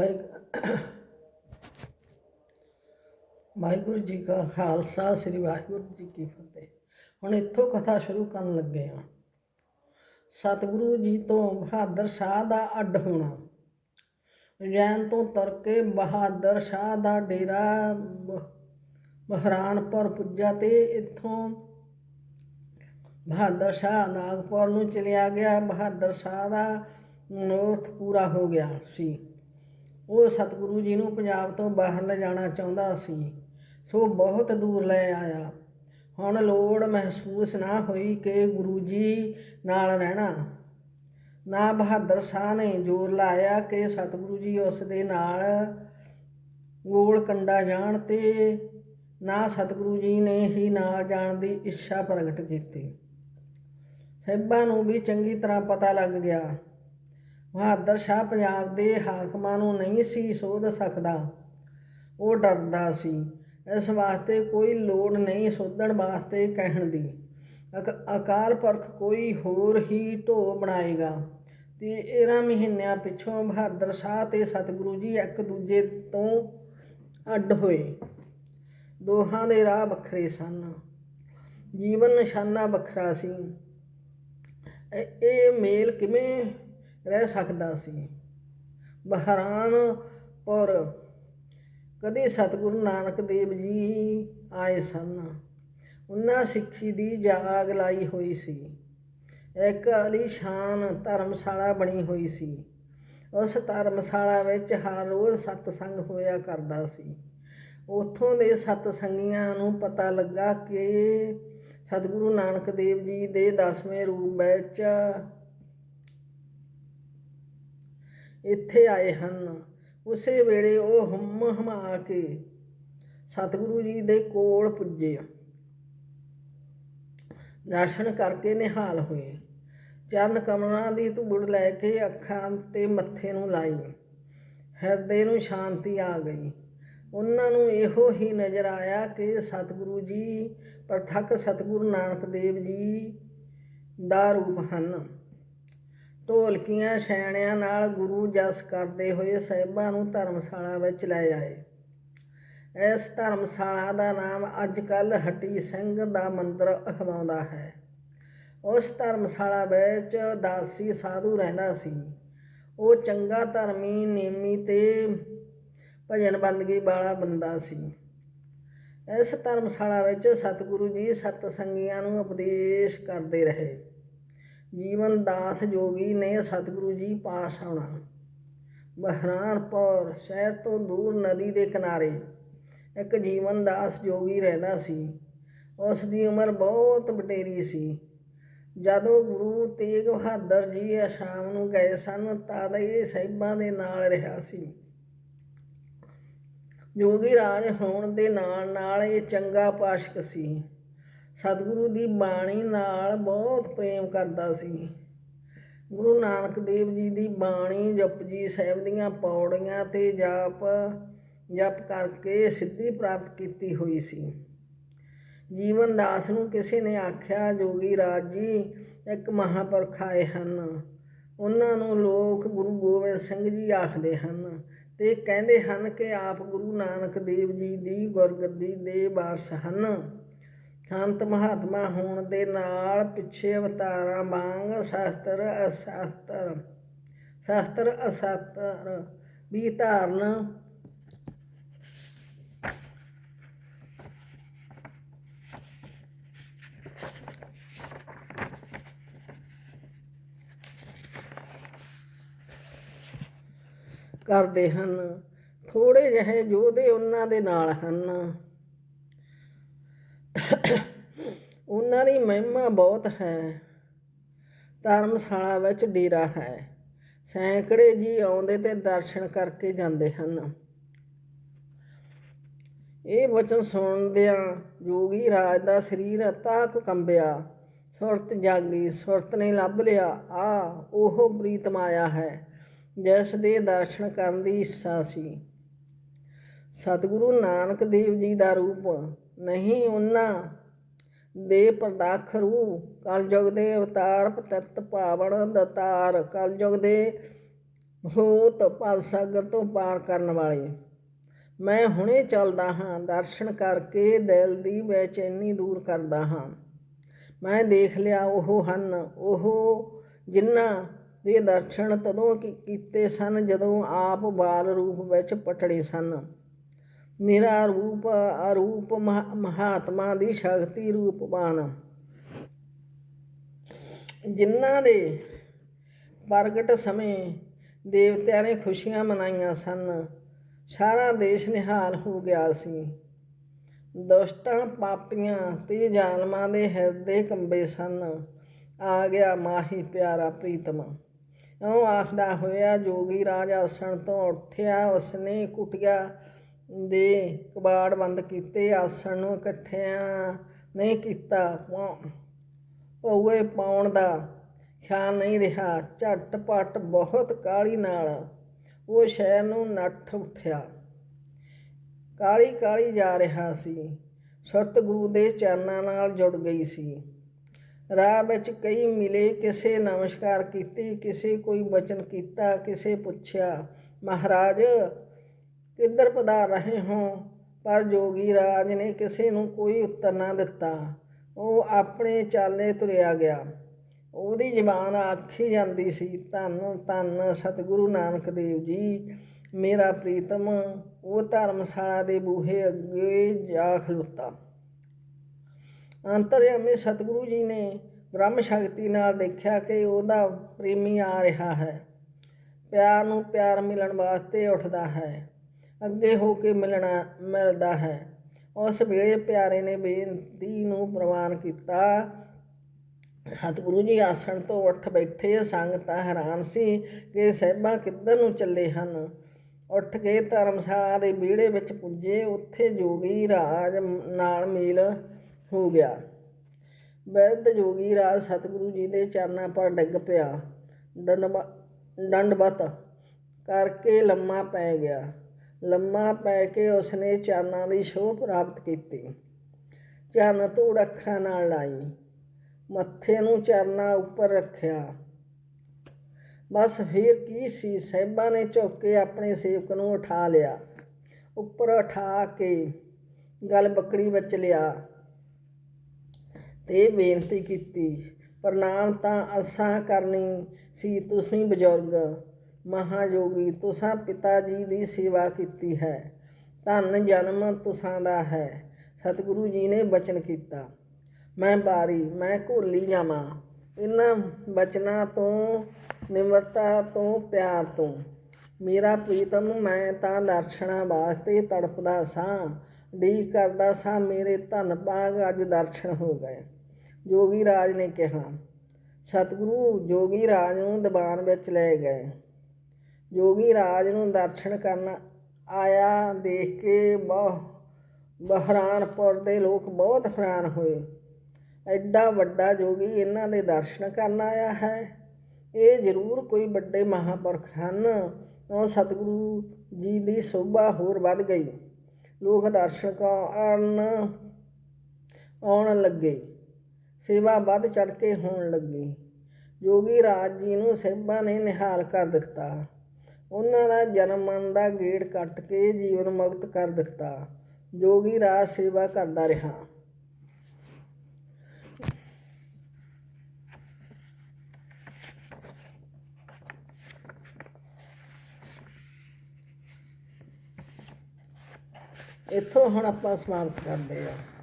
ਵਾਹਿ- ਵਾਹਿਗੁਰੂ ਜੀ ਕਾ ਖਾਲਸਾ, ਸ੍ਰੀ ਵਾਹਿਗੁਰੂ ਜੀ ਕੀ ਫਤਿਹ। ਹੁਣ ਇੱਥੋਂ ਕਥਾ ਸ਼ੁਰੂ ਕਰਨ ਲੱਗੇ ਹਾਂ। ਸਤਿਗੁਰੂ ਜੀ ਤੋਂ ਬਹਾਦਰ ਸ਼ਾਹ ਦਾ ਅੱਡ ਹੋਣਾ। ਜੈਨ ਤੋਂ ਤੁਰ ਕੇ ਬਹਾਦਰ ਸ਼ਾਹ ਦਾ ਡੇਰਾ ਬ- ਬਹਰਾਨਪੁਰ ਪੁੱਜਾ ਤੇ ਇੱਥੋਂ ਬਹਾਦਰ ਸ਼ਾਹ ਨਾਗਪੁਰ ਨੂੰ ਚਲਿਆ ਗਿਆ। ਬਹਾਦਰ ਸ਼ਾਹ ਦਾ ਮਨੋਰਥ ਪੂਰਾ ਹੋ ਗਿਆ ਸੀ। ਉਹ ਸਤਿਗੁਰੂ ਜੀ ਨੂੰ ਪੰਜਾਬ ਤੋਂ ਬਾਹਰ ਲਿਜਾਣਾ ਚਾਹੁੰਦਾ ਸੀ। ਸੋ ਬਹੁਤ ਦੂਰ ਲੈ ਆਇਆ। ਹੁਣ ਲੋੜ ਮਹਿਸੂਸ ਨਾ ਹੋਈ ਕਿ ਗੁਰੂ ਜੀ ਨਾਲ ਰਹਿਣਾ। ਨਾ ਬਹਾਦਰ ਸ਼ਾਹ ਨੇ ਜ਼ੋਰ ਲਾਇਆ ਕਿ ਸਤਿਗੁਰੂ ਜੀ ਉਸ ਦੇ ਨਾਲ ਗੋਲ ਕੰਡਾ ਜਾਣ ਤੇ ਨਾ ਸਤਿਗੁਰੂ ਜੀ ਨੇ ਹੀ ਨਾਲ ਜਾਣ ਦੀ ਇੱਛਾ ਪ੍ਰਗਟ ਕੀਤੀ। ਸਾਹਿਬਾਂ ਨੂੰ ਵੀ ਚੰਗੀ ਤਰ੍ਹਾਂ ਪਤਾ ਲੱਗ ਗਿਆ। ਬਹਾਦਰ ਸ਼ਾਹ ਪੰਜਾਬ ਦੇ ਹਾਕਮਾਂ ਨੂੰ ਨਹੀਂ ਸੀ ਸੋਧ ਸਕਦਾ। ਉਹ ਡਰਦਾ ਸੀ। ਇਸ ਵਾਸਤੇ ਕੋਈ ਲੋੜ ਨਹੀਂ ਸੋਧਣ ਵਾਸਤੇ ਕਹਿਣ ਦੀ। ਅਕ- ਅਕਾਲ ਪੁਰਖ ਕੋਈ ਹੋਰ ਹੀ ਢੋ ਬਣਾਏਗਾ। ਤੇ ਇਹਨਾਂ ਮਹੀਨਿਆਂ ਪਿੱਛੋਂ ਬਹਾਦਰ ਸ਼ਾਹ ਤੇ ਸਤਿਗੁਰੂ ਜੀ ਇੱਕ ਦੂਜੇ ਤੋਂ ਅੱਡ ਹੋਏ। ਦੋਹਾਂ ਦੇ ਰਾਹ ਵੱਖਰੇ ਸਨ। ਜੀਵਨ ਨਿਸ਼ਾਨਾ ਵੱਖਰਾ ਸੀ। ਇਹ ਮੇਲ ਕਿਵੇਂ ਰਹਿ ਸਕਦਾ ਸੀ। ਬਹਰਾਨਪੁਰ ਕਦੇ ਸਤਿਗੁਰੂ ਨਾਨਕ ਦੇਵ ਜੀ ਆਏ ਸਨ। ਉਹਨਾਂ ਸਿੱਖੀ ਦੀ ਜਾਗ ਲਾਈ ਹੋਈ ਸੀ। ਇੱਕ ਅਲੀਸ਼ਾਨ ਧਰਮਸ਼ਾਲਾ ਬਣੀ ਹੋਈ ਸੀ। ਉਸ ਧਰਮਸ਼ਾਲਾ ਵਿੱਚ ਹਰ ਰੋਜ਼ ਸਤਸੰਗ ਹੋਇਆ ਕਰਦਾ ਸੀ। ਉੱਥੋਂ ਦੇ ਸਤਸੰਗੀਆਂ ਨੂੰ ਪਤਾ ਲੱਗਾ ਕਿ ਸਤਿਗੁਰੂ ਨਾਨਕ ਦੇਵ ਜੀ ਦੇ 10ਵੇਂ ਰੂਪ ਵਿੱਚ ਇੱਥੇ ਆਏ ਹਨ। ਉਸੇ ਵੇਲੇ ਉਹ ਹਮ ਹਮਾ ਕੇ ਸਤਿਗੁਰੂ ਜੀ ਦੇ ਕੋਲ ਪੁੱਜੇ। ਦਰਸ਼ਨ ਕਰਕੇ ਨਿਹਾਲ ਹੋਏ। ਚਰਨ ਕਮਲਾਂ ਦੀ ਧੂੜ ਲੈ ਕੇ ਅੱਖਾਂ ਤੇ ਮੱਥੇ ਨੂੰ ਲਾਈ। ਹਿਰਦੇ ਨੂੰ ਸ਼ਾਂਤੀ ਆ ਗਈ। ਉਹਨਾਂ ਨੂੰ ਇਹੋ ਹੀ ਨਜ਼ਰ ਆਇਆ ਕਿ ਸਤਿਗੁਰੂ ਜੀ ਪ੍ਰਤੱਖ ਸਤਿਗੁਰੂ ਨਾਨਕ ਦੇਵ ਜੀ ਦਾ ਰੂਪ ਹਨ। ਢੋਲਕੀਆਂ ਛੈਣਿਆਂ ਨਾਲ ਗੁਰੂ ਜਸ ਕਰਦੇ ਹੋਏ ਸਾਹਿਬਾਂ ਨੂੰ ਧਰਮਸ਼ਾਲਾ ਵਿੱਚ ਲੈ ਆਏ। ਇਸ ਧਰਮਸ਼ਾਲਾ ਦਾ ਨਾਮ ਅੱਜ ਕੱਲ ਹਟੀ ਸਿੰਘ ਦਾ ਮੰਦਿਰ ਅਖਵਾਉਂਦਾ ਹੈ। ਉਸ ਧਰਮਸ਼ਾਲਾ ਵਿੱਚ ਦਾਸੀ ਸਾਧੂ ਰਹਿੰਦਾ ਸੀ। ਉਹ ਚੰਗਾ ਧਰਮੀ ਨੇਮੀ ਤੇ ਭਜਨ ਬੰਦਗੀ ਵਾਲਾ ਬੰਦਾ ਸੀ। ਇਸ ਧਰਮਸ਼ਾਲਾ ਵਿੱਚ ਸਤਿਗੁਰੂ ਜੀ ਸਤਸੰਗੀਆਂ ਨੂੰ ਉਪਦੇਸ਼ ਕਰਦੇ ਰਹੇ। ਜੀਵਨ ਦਾਸ ਜੋਗੀ ਨੇ ਸਤਿਗੁਰੂ ਜੀ ਪਾਸ ਆਉਣਾ। ਬਹਰਾਨਪੁਰ ਸ਼ਹਿਰ ਤੋਂ ਦੂਰ ਨਦੀ ਦੇ ਕਿਨਾਰੇ ਇੱਕ ਜੀਵਨ ਦਾਸ ਜੋਗੀ ਰਹਿੰਦਾ ਸੀ। ਉਸ ਦੀ ਉਮਰ ਬਹੁਤ ਵਡੇਰੀ ਸੀ। ਜਦੋਂ ਗੁਰੂ ਤੇਗ ਬਹਾਦਰ ਜੀ ਸ਼ਾਮ ਨੂੰ ਗਏ ਸਨ ਤਦ ਇਹ ਸਾਹਿਬਾਂ ਦੇ ਨਾਲ ਰਿਹਾ ਸੀ। ਜੋਗੀ ਰਾਜ ਹੋਣ ਦੇ ਨਾਲ ਨਾਲ ਇਹ ਚੰਗਾ ਪਾਸ਼ਕ ਸੀ। ਸਤਿਗੁਰੂ ਦੀ ਬਾਣੀ ਨਾਲ ਬਹੁਤ ਪ੍ਰੇਮ ਕਰਦਾ ਸੀ। ਗੁਰੂ ਨਾਨਕ ਦੇਵ ਜੀ ਦੀ ਬਾਣੀ ਜਪਜੀ ਸਾਹਿਬ ਦੀਆਂ ਪੌੜੀਆਂ ਤੇ ਜਾਪ, ਜਪ ਕਰਕੇ ਸਿੱਧੀ ਪ੍ਰਾਪਤ ਕੀਤੀ ਹੋਈ ਸੀ। ਜੀਵਨ ਦਾਸ ਨੂੰ ਕਿਸੇ ਨੇ ਆਖਿਆ, ਜੋਗੀ ਰਾਜ ਜੀ, ਇੱਕ ਮਹਾਪੁਰਖ ਆਏ ਹਨ। ਉਹਨਾਂ ਨੂੰ ਲੋਕ ਗੁਰੂ ਗੋਬਿੰਦ ਸਿੰਘ ਜੀ ਆਖਦੇ ਹਨ ਤੇ ਕਹਿੰਦੇ ਹਨ ਕਿ ਆਪ ਗੁਰੂ ਨਾਨਕ ਦੇਵ ਜੀ ਦੀ ਗੁਰਗੱਦੀ ਦੇ ਵਾਰਸ ਹਨ। ਸੰਤ ਮਹਾਤਮਾ ਹੋਣ ਦੇ ਨਾਲ ਪਿੱਛੇ ਅਵਤਾਰਾਂ ਵਾਂਗ ਸ਼ਾਸਤਰ ਅਸ਼ਾਸਤਰ ਸ਼ਾਸਤਰ ਅਸ਼ਾਸਤਰ ਵੀ ਧਾਰਨ। ਕਰਦੇ ਹਨ। ਥੋੜੇ ਜਿਹੇ ਯੋਧੇ ਉਹਨਾਂ ਦੇ ਨਾਲ ਹਨ। ਉਹਨਾਂ ਦੀ ਮਹਿਮਾ ਬਹੁਤ ਹੈ। ਧਰਮਸ਼ਾਲਾ ਵਿੱਚ ਡੇਰਾ ਹੈ। ਸੈਂਕੜੇ ਜੀ ਆਉਂਦੇ ਤੇ ਦਰਸ਼ਨ ਕਰਕੇ ਜਾਂਦੇ ਹਨ। ਇਹ ਵਚਨ ਸੁਣਦਿਆਂ ਜੋਗੀ ਰਾਜ ਦਾ ਸਰੀਰ ਤਾਕ ਕੰਬਿਆ। ਸੁਰਤ ਜਾਗੀ, ਸੁਰਤ ਨੇ ਲੱਭ ਲਿਆ। ਆ, ਉਹ ਪ੍ਰੀਤਮ ਆਇਆ ਹੈ, ਜਿਸ ਦੇ ਦਰਸ਼ਨ ਕਰਨ ਦੀ ਇੱਛਾ ਸੀ। ਸਤਿਗੁਰੂ ਨਾਨਕ ਦੇਵ ਜੀ ਦਾ ਰੂਪ ਨਹੀਂ ਉਹਨਾਂ ਦੇ ਪ੍ਰਦਾਖ ਰੂਪ ਕਲਯੁਗ ਦੇ ਅਵਤਾਰ ਪਤਿਤ ਪਾਵਨ ਦਤਾਰ, ਕਲਯੁਗ ਦੇ ਭੂਤ ਭਵ ਸਾਗਰ ਤੋਂ ਪਾਰ ਕਰਨ ਵਾਲੇ। ਮੈਂ ਹੁਣੇ ਚੱਲਦਾ ਹਾਂ, ਦਰਸ਼ਨ ਕਰਕੇ ਦਿਲ ਦੀ ਬੇਚੈਨੀ ਦੂਰ ਕਰਦਾ ਹਾਂ। ਮੈਂ ਦੇਖ ਲਿਆ ਉਹ ਹਨ, ਉਹ ਜਿਨ੍ਹਾਂ ਦੇ ਦਰਸ਼ਨ ਤਦੋਂ ਕੀ- ਕੀਤੇ ਸਨ ਜਦੋਂ ਆਪ ਬਾਲ ਰੂਪ ਵਿੱਚ ਪਟੜੇ ਸਨ। ਮੇਰਾ ਰੂਪ, ਅਰੂਪ ਮਹਾ- ਮਹਾਤਮਾ ਦੀ ਸ਼ਕਤੀ ਰੂਪਵਾਨ। ਜਿਨ੍ਹਾਂ ਦੇ ਪ੍ਰਗਟ ਸਮੇਂ ਦੇਵਤਿਆਂ ਨੇ ਖੁਸ਼ੀਆਂ ਮਨਾਈਆਂ ਸਨ, ਸਾਰਾ ਦੇਸ਼ ਨਿਹਾਲ ਹੋ ਗਿਆ ਸੀ। ਦੁਸ਼ਟਾਂ, ਪਾਪੀਆਂ ਤੇ ਜ਼ਾਲਮਾਂ ਦੇ ਹਿਰਦੇ ਕੰਬੇ ਸਨ। ਆ ਗਿਆ ਮਾਹੀ ਪਿਆਰਾ ਪ੍ਰੀਤਮ। ਉਹ ਆਖਦਾ ਹੋਇਆ ਜੋਗੀ ਰਾਜ ਆਸਣ ਤੋਂ ਉੱਠਿਆ, ਉਸਨੇ ਕੁਟਿਆ ਦੇ ਕਬਾੜ ਬੰਦ ਕੀਤੇ, ਆਸਣ ਨੂੰ ਇਕੱਠਿਆਂ ਨਹੀਂ ਕੀਤਾ। ਪੌ- ਪਾਉਣ ਦਾ ਖਿਆਲ ਨਹੀਂ ਰਿਹਾ। ਝਟਪਟ ਬਹੁਤ ਕਾਲੀ ਨਾਲ ਉਹ ਸ਼ਹਿਰ ਨੂੰ ਨੱਠ ਉੱਠਿਆ। ਕਾਲੀ ਕਾਲੀ ਜਾ ਰਿਹਾ ਸੀ। ਸਤਿਗੁਰੂ ਦੇ ਚਰਨਾਂ ਨਾਲ ਜੁੜ ਗਈ ਸੀ। ਰਾਹ ਵਿੱਚ ਕਈ ਮਿਲੇ, ਕਿਸੇ ਨਮਸਕਾਰ ਕੀਤੀ, ਕਿਸੇ ਕੋਈ ਬਚਨ ਕੀਤਾ, ਕਿਸੇ ਪੁੱਛਿਆ, ਮਹਾਰਾਜ ਕਿੱਧਰ ਪਧਾਰ ਰਹੇ ਹੋ? ਪਰ ਜੋਗੀ ਰਾਜ ਨੇ ਕਿਸੇ ਨੂੰ ਕੋਈ ਉੱਤਰ ਨਾ ਦਿੱਤਾ। ਉਹ ਆਪਣੇ ਚਾਲੇ ਤੁਰਿਆ ਗਿਆ। ਉਹਦੀ ਜ਼ਬਾਨ ਆਖੀ ਜਾਂਦੀ ਸੀ, ਧੰਨ ਧੰਨ ਸਤਿਗੁਰੂ ਨਾਨਕ ਦੇਵ ਜੀ, ਮੇਰਾ ਪ੍ਰੀਤਮ, ਉਹ ਧਰਮਸ਼ਾਲਾ ਦੇ ਬੂਹੇ ਅੱਗੇ ਜਾ ਖਲੋਤਾ। ਅੰਤਰਯਾਮੀ ਸਤਿਗੁਰੂ ਜੀ ਨੇ ਬ੍ਰਹਮ ਸ਼ਕਤੀ ਨਾਲ ਦੇਖਿਆ ਕਿ ਉਹਦਾ ਪ੍ਰੇਮੀ ਆ ਰਿਹਾ ਹੈ। ਪਿਆਰ ਨੂੰ ਪਿਆਰ ਮਿਲਣ ਵਾਸਤੇ ਉੱਠਦਾ ਹੈ। ਅੱਗੇ ਹੋ ਕੇ ਮਿਲਣਾ, ਮਿਲਦਾ ਹੈ। ਉਸ ਵੇਲੇ ਪਿਆਰੇ ਨੇ ਬੇਨਤੀ ਨੂੰ ਪ੍ਰਵਾਨ ਕੀਤਾ। ਸਤਿਗੁਰੂ ਜੀ ਆਸਣ ਤੋਂ ਉੱਠ ਬੈਠੇ ਸੰਗਤਾਂ ਹੈਰਾਨ ਸੀ ਕਿ ਸਹਿਬਾਂ ਕਿੱਧਰ ਨੂੰ ਚੱਲੇ ਹਨ। ਉੱਠ ਕੇ ਧਰਮਸ਼ਾਲਾ ਦੇ ਵਿਹੜੇ ਵਿੱਚ ਪੁੱਜੇ, ਉੱਥੇ ਜੋਗੀ ਰਾਜ ਨਾਲ ਮੇਲ ਹੋ ਗਿਆ। ਵੈਦ ਜੋਗੀ ਰਾਜ ਸਤਿਗੁਰੂ ਜੀ ਦੇ ਚਰਨਾਂ ਪਰ ਡਿੱਗ ਪਿਆ। ਡੰਡਬ- ਦੰਡਵਤ ਕਰਕੇ ਲੰਮਾ ਪੈ ਗਿਆ। ਲੰਮਾ ਪੈ ਕੇ ਉਸਨੇ ਚਰਨਾਂ ਦੀ ਸ਼ੋਭ ਪ੍ਰਾਪਤ ਕੀਤੀ। ਚਰਨ ਧੂੜ ਅੱਖਾਂ ਨਾਲ ਲਾਈ। ਮੱਥੇ ਨੂੰ ਚਰਨਾਂ ਉੱਪਰ ਰੱਖਿਆ। ਬਸ ਫਿਰ ਕੀ ਸੀ? ਸਾਹਿਬਾਂ ਨੇ ਝੁੱਕ ਕੇ ਆਪਣੇ ਸੇਵਕ ਨੂੰ ਉਠਾ ਲਿਆ। ਉੱਪਰ ਉਠਾ ਕੇ ਗਲ ਬੱਕੜੀ ਵਿੱਚ ਲਿਆ ਤੇ ਬੇਨਤੀ ਕੀਤੀ, ਪ੍ਰਣਾਮ ਤਾਂ ਅਸਾਂ ਕਰਨੀ ਸੀ, ਤੁਸੀਂ ਬਜ਼ੁਰਗ ਮਹਾਯੋਗੀ ਤੁਸਾਂ ਪਿਤਾ ਜੀ ਦੀ ਸੇਵਾ ਕੀਤੀ ਹੈ। ਧੰਨ ਜਨਮ ਤੁਸਾਂ ਦਾ ਹੈ। ਸਤਿਗੁਰੂ ਜੀ ਨੇ ਬਚਨ ਕੀਤਾ। ਮੈਂ ਬਾਰੀ, ਮੈਂ ਘੋਲੀ ਜਾਵਾਂ। ਇਹਨਾਂ ਬਚਨਾਂ ਤੋਂ, ਨਿਮਰਤਾ ਤੋਂ, ਪਿਆਰ ਤੋਂ। ਮੇਰਾ ਪ੍ਰੀਤਮ, ਮੈਂ ਤਾਂ ਦਰਸ਼ਨਾਂ ਵਾਸਤੇ ਤੜਫਦਾ ਸਾਂ। ਡੀ ਕਰਦਾ ਸਾਂ, ਮੇਰੇ ਧੰਨ ਭਾਗ ਅੱਜ ਦਰਸ਼ਨ ਹੋ ਗਏ। ਜੋਗੀ ਰਾਜ ਨੇ ਕਿਹਾ, ਸਤਿਗੁਰੂ, ਜੋਗੀ ਰਾਜ ਨੂੰ ਦਬਾਨ ਵਿੱਚ ਲੈ ਗਏ। ਜੋਗੀ ਰਾਜ ਨੂੰ ਦਰਸ਼ਨ ਕਰਨ ਆਇਆ ਦੇਖ ਕੇ ਬਹੁ, ਬਹਰਾਨਪੁਰ ਦੇ ਲੋਕ ਬਹੁਤ ਹੈਰਾਨ ਹੋਏ। ਐਡਾ ਵੱਡਾ ਜੋਗੀ ਇਹਨਾਂ ਦੇ ਦਰਸ਼ਨ ਕਰਨ ਆਇਆ ਹੈ। ਇਹ ਜ਼ਰੂਰ ਕੋਈ ਵੱਡੇ ਮਹਾਪੁਰਖ ਹਨ। ਉਹ ਸਤਿਗੁਰੂ ਜੀ ਦੀ ਸੋਭਾ ਹੋਰ ਵੱਧ ਗਈ। ਲੋਕ ਦਰਸ਼ਨ ਕਰਨ ਆਉਣ ਲੱਗੇ। ਸੇਵਾ ਵੱਧ ਚੜ ਕੇ ਹੋਣ ਲੱਗੀ। ਜੋਗੀ ਰਾਜ ਜੀ ਨੂੰ ਸਹਿਬਾਂ ਨੇ ਨਿਹਾਲ ਕਰ ਦਿੱਤਾ। ਉਹਨਾਂ ਦਾ ਜਨਮ ਮਨ ਦਾ ਗੇੜ ਕੱਟ ਕੇ ਜੀਵਨ ਮੁਕਤ ਕਰ ਦਿੱਤਾ। ਜੋਗੀ ਰਾਜ ਸੇਵਾ ਕਰਦਾ ਰਿਹਾ। ਇੱਥੋਂ ਹੁਣ ਆਪਾਂ ਸਮਾਪਤ ਕਰਦੇ ਹਾਂ।